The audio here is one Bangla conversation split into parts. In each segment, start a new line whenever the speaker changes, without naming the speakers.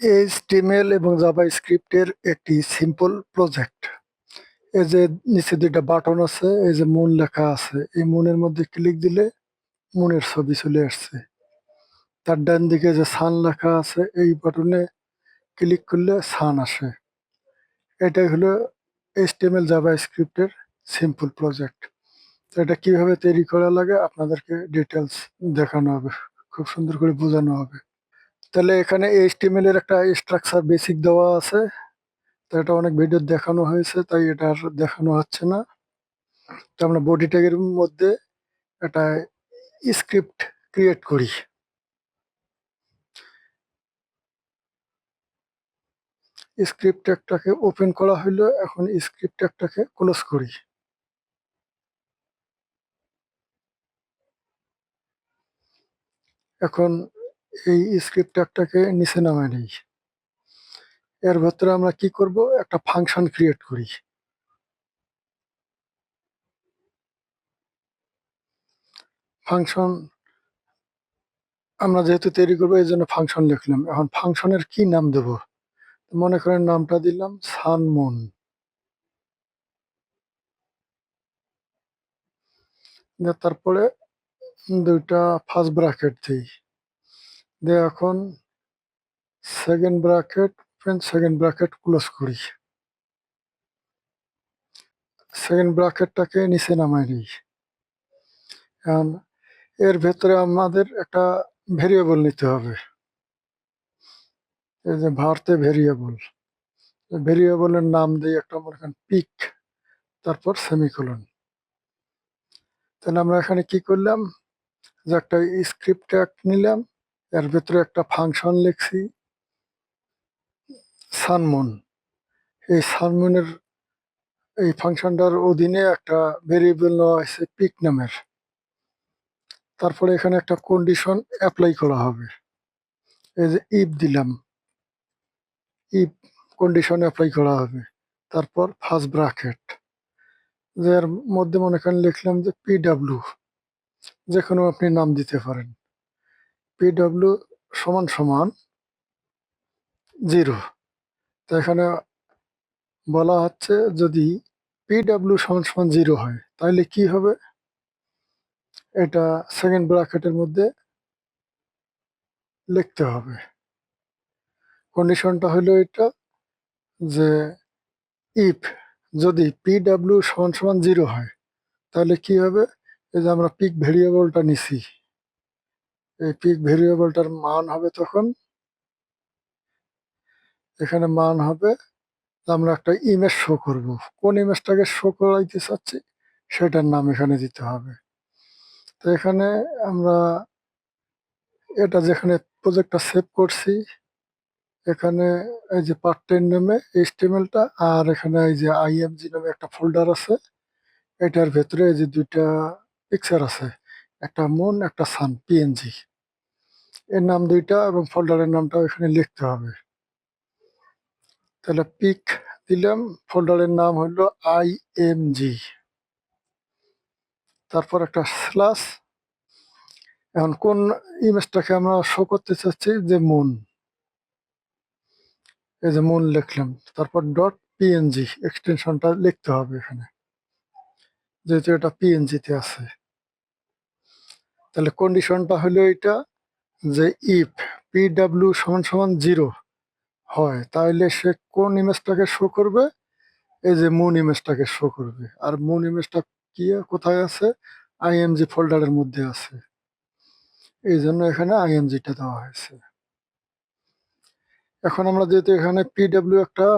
এইচটিএমএল এবং জাভা স্ক্রিপ্টের একটি সিম্পল প্রজেক্ট এই যে নিচে দুইটা বাটন আছে, এই যে মুন লেখা আছে, এই মুনের মধ্যে ক্লিক দিলে মুনের ছবি চলে আসছে। তার ডান দিকে যে সান লেখা আছে, এই বাটনে ক্লিক করলে সান আসে। এটাই হলো এইচটিএমএল জাভা স্ক্রিপ্টের সিম্পল প্রজেক্ট তো এটা কীভাবে তৈরি করা লাগে আপনাদেরকে ডিটেলস দেখানো হবে, খুব সুন্দর করে বোঝানো হবে। তাহলে এখানে এইচটিএমএল এর একটা স্ট্রাকচার বেসিক দেওয়া আছে। তো এটা অনেক ভিডিও দেখানো হয়েছে, তাই এটা আর দেখানো হচ্ছে না। তো আমরা বডি ট্যাগের মধ্যে একটা স্ক্রিপ্ট ক্রিয়েট করি। স্ক্রিপ্ট ট্যাগটাকে ওপেন করা হইল, এখন স্ক্রিপ্ট ট্যাগটাকে ক্লোজ করি। এখন এই স্ক্রিপ্ট ট্যাগটাকে নিচে নামায় নেই। এর ভেতরে আমরা কি করব? একটা ফাংশন ক্রিয়েট করি। ফাংশন আমরা যেহেতু তৈরি করব, এই জন্য ফাংশন লিখলাম। এখন ফাংশনের কি নাম দেব? মনে করেন নামটা দিলাম সানমুন। তারপরে দুইটা ফার্স্ট ব্র্যাকেট দিই। দিয়ে এখন second bracket second bracket close করি। সেকেন্ড ব্র্যাকেটটাকে নিচে নামাই নিই। এখন এর ভেতরে আমাদের একটা ভেরিয়েবল নিতে হবে। এই যে ভারতে ভেরিয়েবল ভেরিয়েবলের নাম দিই একটা মনে করেন পিক তারপর সেমিকোলন তাহলে আমরা এখানে কি করলাম? যে একটা স্ক্রিপ্ট নিলাম। এর ভেতরে একটা ফাংশন লিখছি, সানমুন। এই সানমুনের, এই ফাংশনটার অধীনে একটা ভেরিয়েবল নেওয়া হয়েছে পিক নামের। তারপরে এখানে একটা কন্ডিশন অ্যাপ্লাই করা হবে। এই যে ইফ দিলাম ইফ কন্ডিশন অ্যাপ্লাই করা হবে। তারপর ফার্স্ট ব্রাকেট যার মধ্যে মনে করেন লিখলাম যে পিডাব্লিউ যে কোনো আপনি নাম দিতে পারেন। পিডাব্লিউ সমান সমান জিরো। তো এখানে বলা হচ্ছে যদি পিডাব্লিউ সমান সমান জিরো হয় তাহলে কি হবে? এটা সেকেন্ড ব্র্যাকেটের মধ্যে লিখতে হবে। কন্ডিশনটা হলো এটা যে ইফ যদি পিডাব্লিউ সমান সমান জিরো হয় তাহলে কি হবে? এই যে আমরা পিক ভেরিয়েবলটা নিছি। এই পিক ভেরিয়েবলটার মান হবে তখন? এখানে মান হবে, আমরা একটা ইমেজ শো করব। কোন ইমেজটাকে শো করাইতে চাচ্ছি, সেটার নাম এখানে দিতে হবে। তো এখানে আমরা এটা যেখানে প্রজেক্টটা সেভ করছি, এখানে এই যে পার্ট টেন নামে এইচটিএমএলটা আর এখানে এই যে আইএমজি নামে একটা ফোল্ডার আছে, এটার ভেতরে এই যে দুইটা পিকচার আছে, একটা মন একটা সান পিএনজি এর নাম দুইটা এবং ফোল্ডারের নামটাও এখানে লিখতে হবে। তাহলে পিক দিলাম ফোল্ডারের নাম হলো আইএমজি তারপর একটা স্লাস এখন কোন ইমেজটাকে আমরা শো করতে চাচ্ছি? যে মুন এই যে মুন লিখলাম। তারপর ডট পিএনজি এক্সটেনশনটা লিখতে হবে এখানে। যেহেতু এটা পিএনজিতে আছে। তাহলে কন্ডিশনটা হলো এটা যে ইফ পি পিডাব্লিউ সমান সমান জিরো হয় তাহলে সে কোন ইমেজটাকে শো করবে? এই যে মুন ইমেজটাকে শো করবে। আর মুন ইমেজটা কি, কোথায় আছে? আইএমজি ফোল্ডারের মধ্যে আছে। এই জন্য এখানে আইএমজিটা দেওয়া হয়েছে। এখন আমরা যেহেতু এখানে পিডাব্লিউ একটা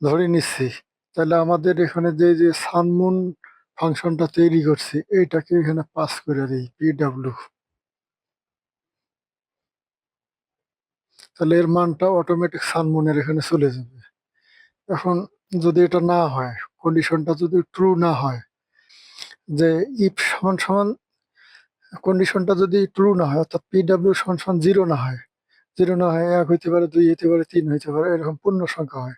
ধরে নিচ্ছি, তাহলে আমাদের এখানে যে যে সানমুন ফাংশনটা তৈরি করছি, এইটাকে এখানে পাস করে দিই পিডাব্লিউ তাহলে এর মানটা অটোমেটিক সানমুনের এখানে চলে যাবে। এখন যদি এটা না হয় কন্ডিশনটা যদি ট্রু না হয়, যে ইফ সমান সমান কন্ডিশনটা যদি ট্রু না হয়, অর্থাৎ পিডাব্লিউ সমান সমান জিরো না হয় জিরো না হয়, এক হইতে পারে, দুই হইতে পারে, তিন হইতে পারে, এরকম পূর্ণ সংখ্যা হয়,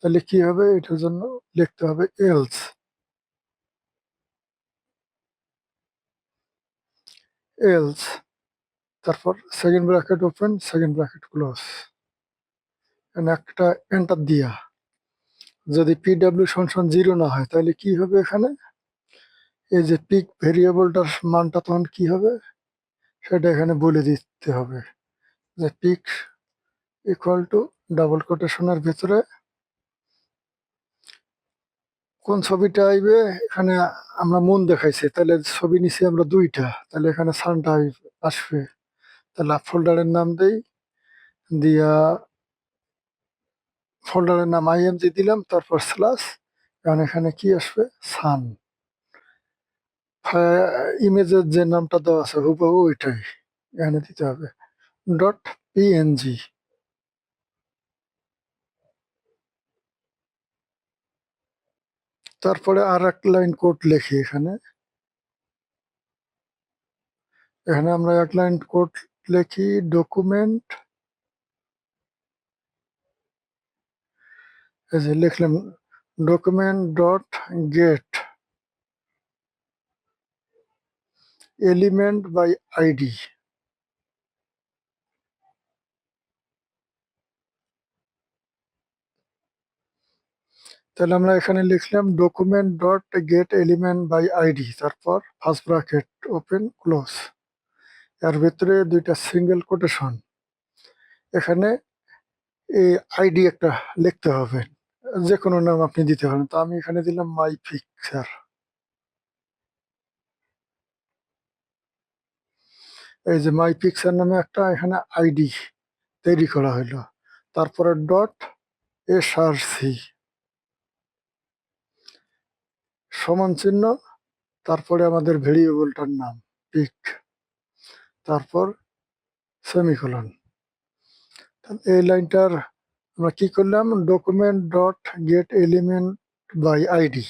তাহলে কি হবে? এটার জন্য লিখতে হবে এলস এলস তারপর second bracket open second bracket close একটা এন্টার দিয়া। যদি পিডাব্লিউ সমান জিরো না হয়, তাহলে কি হবে এখানে? এই যে পিক ভেরিয়েবলটার মানটা তখন কি হবে? সেটা এখানে বলে দিতে হবে। যে পিক ইকুয়াল টু ডাবল কোটেশনের ভিতরে কোন ছবিটা আইবে? এখানে আমরা মন দেখাইছে, তাহলে ছবি নিছি আমরা দুইটা, তাহলে এখানে সানটা আসবে। তাহলে ফোল্ডারের নাম দেই। দিয়া ফোল্ডারের নাম আইএমজি দিলাম, তারপর স্ল্যাশ কারণ এখানে কি আসবে? সান ইমেজের যে নামটা দেওয়া আছে, হুবহু ওইটাই এখানে দিতে হবে। ডট পিএনজি তারপরে আর এক লাইন কোড লেখি এখানে। এখানে আমরা এক লাইন কোড লিখি ডকুমেন্ট এই যে লিখলাম document dot get element by ID তাহলে আমরা এখানে লিখলাম document dot get element by ID তারপর ফার্স্ট ব্রাকেট ওপেন ক্লোজ এর ভিতরে দুইটা সিঙ্গেল কোটেশন এখানে এই আইডি একটা লিখতে হবে। যে কোনো নাম আপনি দিতে পারেন। তো আমি এখানে দিলাম মাই পিকচার এই যে মাই পিকচার নামে একটা এখানে আইডি তৈরি করা হলো তারপরে ডট এস আর সি সমান চিহ্ন, তারপরে আমাদের ভেরিয়েবলটার নাম পিক তারপর সেমিকোলন এই লাইনটার আমরা কি করলাম? Document dot get element by ID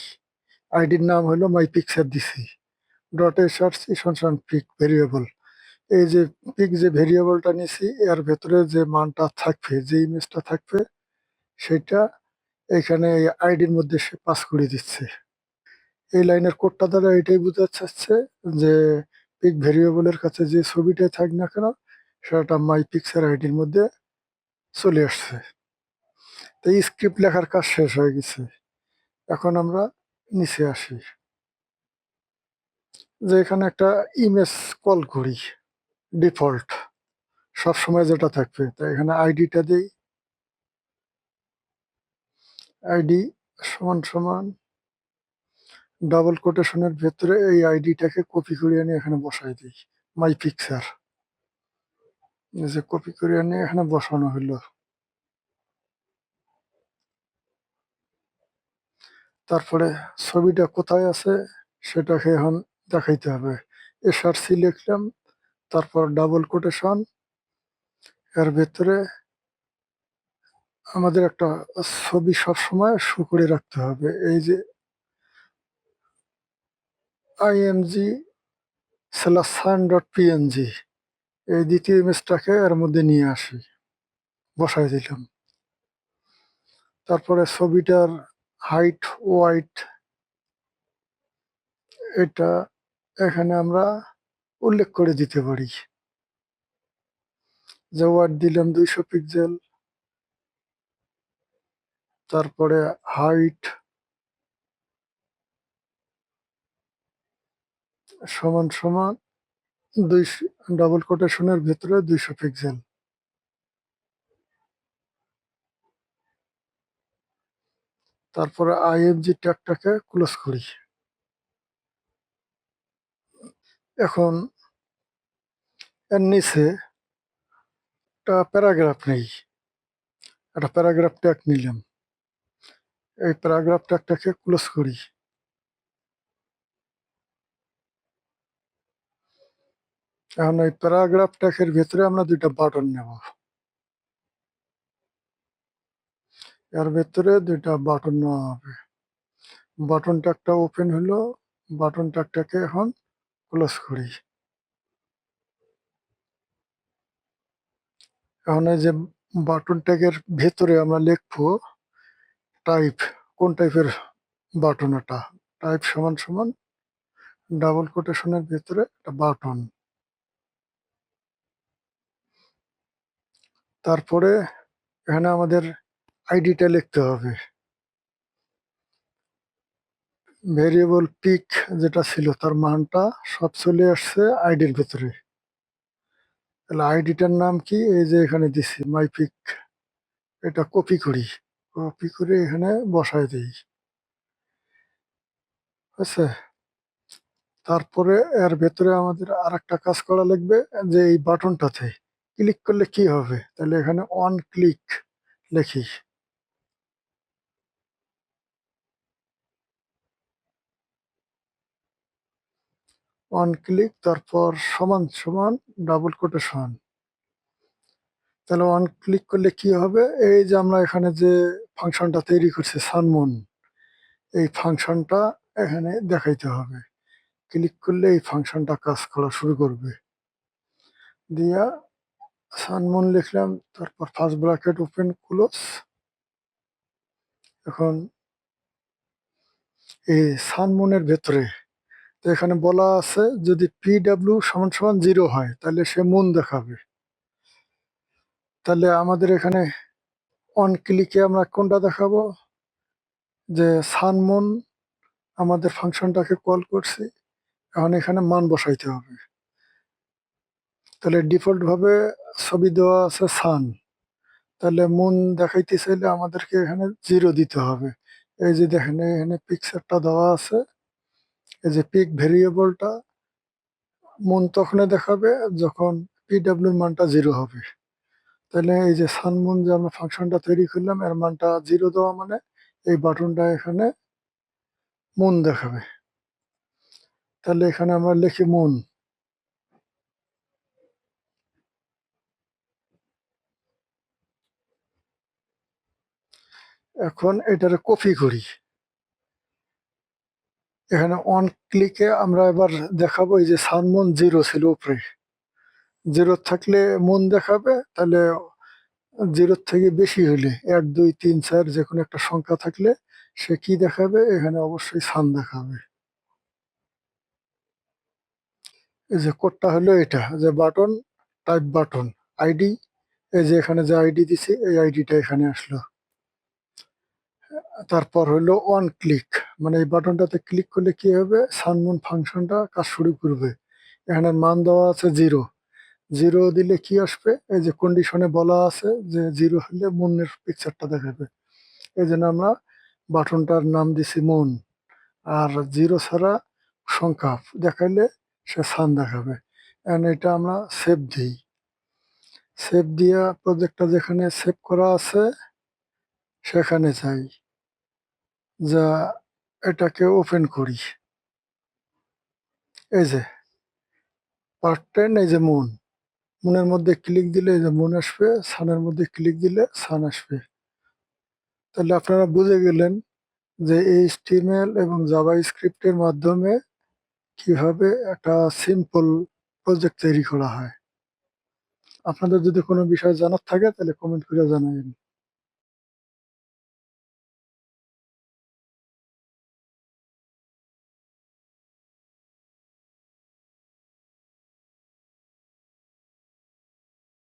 আইডির নাম হলো মাই পিকচার দিছি। ডট এ আর সি সমান পিক ভেরিয়েবল এই যে পিক যে ভেরিয়েবলটা নিছি, এর ভেতরে যে মানটা থাকবে, যে ইমেজটা থাকবে, সেটা এখানে এই আইডির মধ্যে সে পাস করে দিচ্ছে। এই লাইনের কোডটা দ্বারা এটাই বোঝাতে যাচ্ছে যে পিক ভেরিয়েবলের কাছে যে ছবিটাই থাক না কেন, সেটা মাই পিকচার আইডির মধ্যে চলে আসছে। তো এই স্ক্রিপ্ট লেখার কাজ শেষ হয়ে গেছে। এখন আমরা নিচে আসি। যে এখানে একটা ইমেজ কল করি ডিফল্ট সব সময় যেটা থাকবে তাই এখানে আইডিটা দিই। আইডি সমান সমান ডাবল কোটেশনের ভেতরে এই আইডিটাকে কপি করে এনে এখানে বসাই দিই। মাই পিকচার যে কপি করে এনে এখানে বসানো হলো। তারপরে ছবিটা কোথায় আছে সেটাকে এখন দেখাইতে হবে। এসআরসি লিখলাম, তারপর ডাবল কোটেশন এর ভেতরে আমাদের একটা ছবি সবসময় শো করে রাখতে হবে। এই যে IMG slash sun dot PNG এই দ্বিতীয় ইমেজটাকে এর মধ্যে নিয়ে আসি। বসাই দিলাম। তারপরে ছবিটার হাইট ওয়াইট এটা এখানে আমরা উল্লেখ করে দিতে পারি। যে ওয়াট দিলাম দুইশো পিক্সেল তারপরে হাইট সমান সমান দুইশো ডাবল কোটেশনের ভিতরে দুইশো পিক্সেল তারপরে আইএমজি ট্যাগটাকে ক্লোজ করি। এখন এর নিচে একটা প্যারাগ্রাফ নেই। একটা প্যারাগ্রাফ ট্যাগ নিলাম। এই প্যারাগ্রাফ ট্যাগটাকে ক্লোজ করি। এখন এই প্যারাগ্রাফ ট্যাগের ভিতরে আমরা দুইটা বাটন নেব। এর ভেতরে দুইটা বাটন নেওয়া হবে। বাটন ট্যাগটা ওপেন হলো বাটন ট্যাগটাকে এখন ক্লোজ করি। এখন এই যে বাটন ট্যাগের ভেতরে আমরা লিখব টাইপ কোন টাইপের বাটন এটা? টাইপ সমান সমান ডাবল কোটেশনের ভিতরে একটা বাটন তারপরে এখানে আমাদের আইডিটা লিখতে হবে। ভেরিয়েবল পিক যেটা ছিল তার মানটা সব চলে আসছে আইডির ভেতরে। তাহলে আইডিটার নাম কি? এই যে এখানে দিছি মাই পিক এটা কপি করি। কপি করে এখানে বসায় দিই। আচ্ছা। তারপরে এর ভেতরে আমাদের আর কাজ করা লাগবে যে এই বাটনটাতে ক্লিক করলে কি হবে? তাহলে এখানে অন ক্লিক লিখি অন ক্লিক তারপর সমান সমান ডাবল কোটেশন তাহলে অন ক্লিক করলে কি হবে? এই যে আমরা এখানে যে ফাংশনটা তৈরি করছি, সানমুন, এই ফাংশনটা এখানে দেখাইতে হবে। ক্লিক করলে এই ফাংশনটা কাজ করা শুরু করবে। দিয়া সানমুন লিখলাম, তারপর ফার্স্ট ব্র্যাকেট ওপেন ক্লোজ এখন এই সানমুনের ভেতরে, তো এখানে বলা আছে যদি পি ডাব্লিউ সমান সমান জিরো হয়, তাহলে সে মুন দেখাবে। তাহলে আমাদের এখানে অন ক্লিকে আমরা কোনটা দেখাবো? যে সানমুন আমাদের ফাংশনটাকে কল করছি, এখন এখানে মান বসাইতে হবে। তাহলে ডিফল্ট ভাবে ছবি দেওয়া আছে সান। তাহলে মুন দেখাইতে চাইলে আমাদেরকে এখানে জিরো দিতে হবে। এই যে দেখেন, এখানে পিকচারটা দেওয়া আছে। এই যে পিক ভেরিয়েবলটা মুন তখনই দেখাবে যখন পিডাব্লিউর মানটা জিরো হবে। তাহলে এই যে সানমুন যে আমরা ফাংশনটা তৈরি করলাম, এর মানটা জিরো দেওয়া মানে এই বাটনটা এখানে মুন দেখাবে। তাহলে এখানে আমরা লিখি মুন এখন এটারে কপি করি। এখানে অন ক্লিকে আমরা এবার দেখাবো এই যে সানমুন জিরো ছিল উপরে। জিরো থাকলে মন দেখাবে, তাহলে জিরোর থেকে বেশি হলে এক, দুই, তিন, চার যে কোনো একটা সংখ্যা থাকলে সে কি দেখাবে? এখানে অবশ্যই সান দেখাবে। এই যে কোডটা হলো এটা, যে বাটন টাইপ বাটন আইডি এই যে এখানে যে আইডি দিছি, এই আইডিটা এখানে আসলো। তারপর হলো ওয়ান ক্লিক মানে এই বাটনটাতে ক্লিক করলে কি হবে? সানমুন ফাংশনটা কাজ শুরু করবে। এখানে মান দেওয়া আছে জিরো জিরো দিলে কি আসবে? এই যে কন্ডিশনে বলা আছে যে জিরো হলে মুনের পিকচারটা দেখাবে। এই জন্য আমরা বাটনটার নাম দিছি মুন আর জিরো ছাড়া সংখ্যা দেখাইলে সে সান দেখাবে। এন্ড এটা আমরা সেভ দিই। সেভ দিয়া প্রজেক্টটা যেখানে সেভ করা আছে, সেখানে যাই। যা এটাকে ওপেন করি। এই যে পার্ট টেন এই যে মুন মুনের মধ্যে ক্লিক দিলে এই যে মুন আসবে সানের মধ্যে ক্লিক দিলে সান আসবে। তাহলে আপনারা বুঝে গেলেন যে এই স্টিমেল এবং জাভা স্ক্রিপ্টের মাধ্যমে কীভাবে একটা সিম্পল প্রজেক্ট তৈরি করা হয়। আপনাদের যদি কোনো বিষয় জানার থাকে, তাহলে কমেন্ট করে জানাবেন।